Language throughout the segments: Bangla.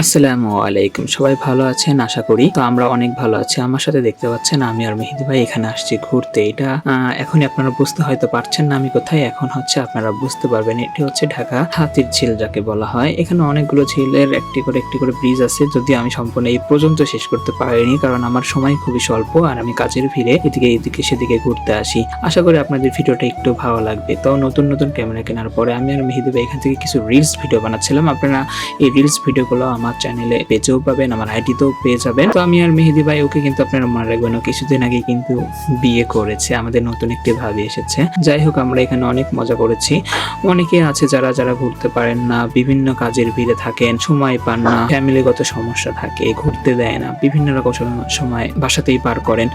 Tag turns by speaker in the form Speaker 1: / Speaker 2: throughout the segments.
Speaker 1: আসসালামু আলাইকুম। সবাই ভালো আছেন? আশা করি। তো আমরা অনেক ভালো আছি। আমার সাথে দেখতে পাচ্ছেন আমি আর মেহেদি ভাই এখানে আসছি ঘুরতে। এটা এখনই আপনারা বুঝতে হয়তো পারছেন না আমি কোথায়। এখন হচ্ছে আপনারা বুঝতে পারবেন, এটি হচ্ছে ঢাকা হাতির ঝিল যাকে বলা হয়। এখানে অনেকগুলো ঝিলের একটি করে একটি করে ব্রিজ আছে। যদি আমি সম্পূর্ণ এই পর্যন্ত শেষ করতে পারিনি, কারণ আমার সময় খুবই স্বল্প আর আমি কাজের ফিরে এদিকে এদিকে, সেদিকে ঘুরতে আসি। আশা করি আপনাদের ভিডিওটা একটু ভালো লাগবে। তো নতুন নতুন ক্যামেরা কেনার পরে আমি আর মেহেদি ভাই এখান থেকে কিছু রিলস ভিডিও বানাচ্ছিলাম। আপনারা এই রিলস ভিডিওগুলো আমার চ্যানেলে পেজেও পাবেন, আমার আইডিতেও পেয়ে যাবেন। তো আমি আর মেহেদি ভাই, ওকে কিন্তু আপনারা মনে রাখবেন কিছুদিন আগে কিন্তু বিয়ে করেছে, আমাদের নতুন একটি ভাবি এসেছে। যাই হোক, আমরা এখানে অনেক মজা করেছি। অনেকে আছে যারা যারা ঘুরতে পারেন না, বিভিন্ন কাজের ভিড়ে থাকেন, সময় পান না ফ্যামিলিগত সমস্যা থাকে, ঘুরতে দেয় না, বিভিন্ন রকম সময় বাসাতেই পার করেন।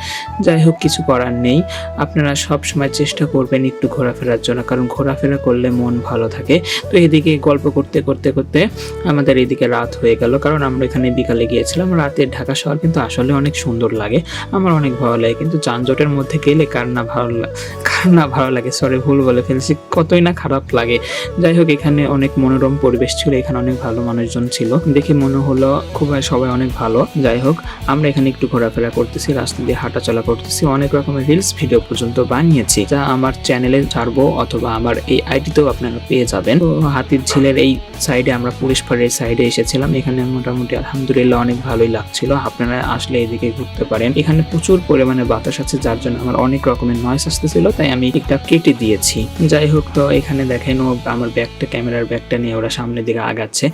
Speaker 1: যাই হোক, কিছু করার নেই। আপনারা সব সময় চেষ্টা করবেন একটু ঘোরাফেরার জন্য, কারণ ঘোরাফেরা করলে মন ভালো থাকে। তো এদিকে গল্প করতে করতে করতে আমাদের এদিকে রাত হয়ে গেল। কারণ আমরা এখানে বিকালে গিয়েছিলাম। রাতে ঢাকা শহর কিন্তু আসলে অনেক সুন্দর লাগে। আমার অনেক ভালো লাগে। কিন্তু যানজটের মধ্যে গেলে কার না ভালো না, ভালো লাগে সরি ভুল বলে ফেলছি, কতই না খারাপ লাগে। যাই হোক, এখানে অনেক মনোরম পরিবেশ ছিল, এখানে অনেক ভালো মানুষজন ছিল। দেখে মনে হলো খুব সবাই অনেক ভালো। যাই হোক, আমরা এখানে একটু ঘোরাফেরা করতেছি, রাস্তা দিয়ে হাঁটাচলা করতেছি, অনেক রকমের রিলস ভিডিও পর্যন্ত বানিয়েছি, যা আমার চ্যানেলে ছাড়বো অথবা আমার এই আইডিতেও আপনারা পেয়ে যাবেন। তো হাতির ঝিলের এই সাইডে আমরা পুলিশ পাড়ের সাইডে এসেছিলাম, এখানে মোটামুটি আলহামদুলিল্লাহ অনেক ভালোই লাগছিল। আপনারা আসলে এদিকে ঘুরতে পারেন। এখানে প্রচুর পরিমাণে বাতাস আছে, যার জন্য আমার অনেক রকমের নয়েস আসতেছিল, তাই আমি একটা কেটে দিয়েছি। যাই হোক তো, এখানে দেখেন ও আমার ব্যাগটা, ক্যামেরার ব্যাগটা নিয়ে ওরা সামনের দিকে আগাচ্ছে।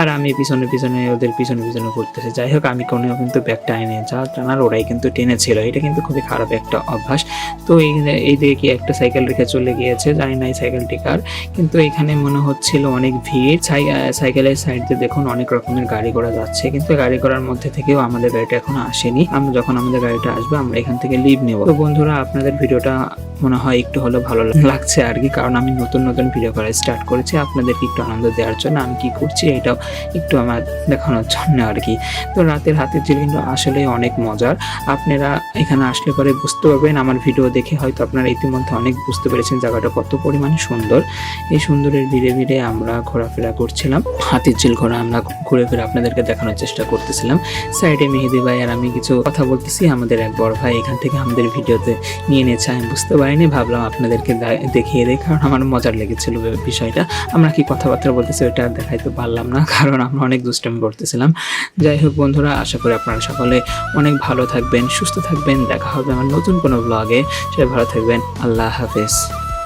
Speaker 1: আর আমি পিছনে পিছনে, ওদের পিছনে পিছনে ঘুরতেছি। যাই হোক, আমি কোনো কিন্তু ব্যাগটা এনে যা টানার ওরাই কিন্তু টেনেছিল এটা কিন্তু খুবই খারাপ একটা অভ্যাস। তো এই এই দিকে কি একটা সাইকেল রেখে চলে গিয়েছে? জানি না এই সাইকেলটি কার। কিন্তু এখানে মনে হচ্ছিল অনেক ভিড়। সাইকেলের সাইড দেখুন অনেক রকমের গাড়ি ঘোড়া যাচ্ছে। কিন্তু গাড়ি ঘোড়ার মধ্যে থেকেও আমাদের গাড়িটা এখনও আসেনি। আমরা যখন আমাদের গাড়িটা আসবে, আমরা এখান থেকে লিভ নেব। তো বন্ধুরা, আপনাদের ভিডিওটা মনে হয় একটু হলেও ভালো লাগছে আর কি। কারণ আমি নতুন নতুন ভিডিও করা স্টার্ট করেছি। আপনাদেরকে একটু আনন্দ দেওয়ার জন্য আমি কি করছি, এটাও একটু আমার দেখানোর জন্য আর কি। তো রাতের হাতের কিন্তু আসলে অনেক মজার। আপনারা এখানে আসলে পরে বুঝতে পারবেন, আমার ভিডিও দেখে হয়তো আপনারা ইতিমধ্যে অনেক বুঝতে পেরেছেন জায়গাটা কত পরিমাণে সুন্দর। এই সুন্দরের ভিড়ে ভিড়ে আমরা ঘোরাফেরা করছিলাম। হাতির ঝিল ঘোরা আমরা ঘুরে ফিরে আপনাদেরকে দেখানোর চেষ্টা করতেছিলাম। সাইডে মেহেদি ভাই আর আমি কিছু কথা বলতেছি। আমাদের এক বড় ভাই এখান থেকে আমাদের ভিডিওতে নিয়ে নিয়েছে, আমি বুঝতে পারিনি। ভাবলাম আপনাদেরকে দেখিয়ে দেয় কারণ আমার মজার লেগেছিল বিষয়টা। আমরা কি কথাবার্তা বলতেছি ওইটা দেখাইতে পারলাম না, কারণ আমরা অনেক দুষ্টামি করতেছিলাম। যাই হোক বন্ধুরা, আশা করি আপনারা সকলে অনেক ভালো থাকবেন, সুস্থ থাকবেন। দেখা হবে আমার নতুন কোনো ব্লগে সবাই ভালো থাকবেন। আল্লাহ হাফেজ।